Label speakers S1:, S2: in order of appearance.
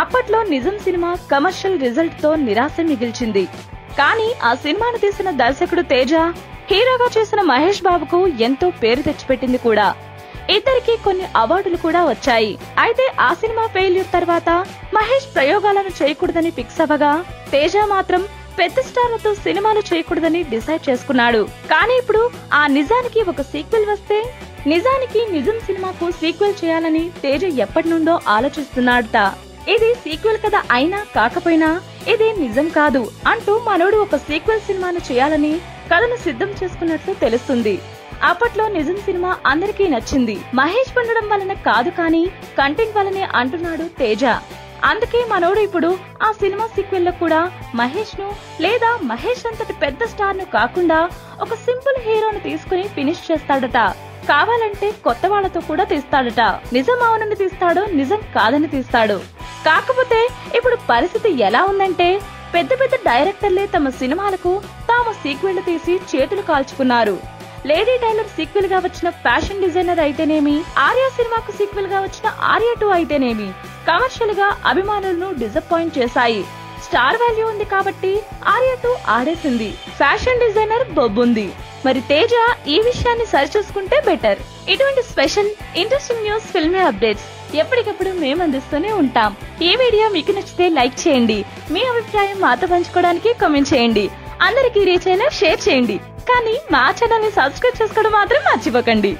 S1: అప్పట్లో నిజం cinema commercial రిజల్ట్తో నిరాశ మిగిల్చింది. కానీ ఆ సినిమాను తీసిన దర్శకుడు తేజ హీరోగా చేసిన మహేష్ బాబుకు ఎంతో పేరు తెచ్చిపెట్టింది కూడా. ఇద్దరికి కొన్ని అవార్డులు కూడా వచ్చాయి. అయితే ఆ సినిమా ఫెయిల్యూర్ తర్వాత మహేష్ ప్రయోగాలను చేయకూడదని ఫిక్స్ అవ్వగా తేజ మాత్రం పెద్ద స్టార్లతో సినిమాలు చేయకూడదని డిసైడ్ చేసుకున్నాడు. కానీ ఇప్పుడు ఆ నిజానికి ఒక సీక్వెల్ వస్తే నిజానికి నిజం సినిమాకు సీక్వెల్ చేయాలని తేజ ఎప్పటి నుండో ఆలోచిస్తున్నాడట. ఇది సీక్వెల్ కథ అయినా కాకపోయినా ఇది నిజం కాదు అంటూ మనోడు ఒక సీక్వెల్ సినిమాను చేయాలని కథను సిద్ధం చేసుకున్నట్లు తెలుస్తుంది. అప్పట్లో నిజం సినిమా అందరికీ నచ్చింది. మహేష్ పండడం వలన కాదు కానీ కంటెంట్ వలనే అంటున్నాడు తేజ. అందుకే మనోడు ఇప్పుడు ఆ సినిమా సీక్వెల్లో కూడా మహేష్ను లేదా మహేష్ అంతటి పెద్ద స్టార్ను కాకుండా ఒక సింపుల్ హీరోను తీసుకుని ఫినిష్ చేస్తాడట. కావాలంటే కొత్త వాళ్ళతో కూడా తీస్తాడట. నిజం అవునని తీస్తాడు నిజం కాదని తీస్తాడు. కాకపోతే ఇప్పుడు పరిస్థితి ఎలా ఉందంటే పెద్ద పెద్ద డైరెక్టర్లే తమ సినిమాలకు తాము సీక్వెల్ తీసి చేతులు కాల్చుకున్నారు. లేడీ టైలర్ సీక్వెల్గా వచ్చిన ఫ్యాషన్ డిజైనర్ అయితేనేమి ఆర్యా సినిమాకు సీక్వెల్గా వచ్చిన ఆర్యా టూ అయితేనేమి కమర్షియల్గా అభిమానులను డిసప్పాయింట్ చేశాయి. స్టార్ వాల్యూ ఉంది కాబట్టి ఆర్యా టూ ఆడేసింది. ఫ్యాషన్ డిజైనర్ బొబ్బుంది మరి తేజ ఈ విషయాన్ని సరిచూసుకుంటే బెటర్. ఇటువంటి స్పెషల్ ఇంట్రెస్టింగ్ న్యూస్ ఫిల్మే అప్డేట్స్ ఎప్పటికప్పుడు మేము అందిస్తూనే ఉంటాం. ఈ వీడియో మీకు నచ్చితే లైక్ చేయండి. మీ అభిప్రాయం మాతో పంచుకోవడానికి కామెంట్ చేయండి. అందరికీ రీచ్ అయినా షేర్ చేయండి. కానీ మా ఛానల్ని సబ్స్క్రైబ్ చేసుకోవడం మాత్రం మర్చిపోకండి.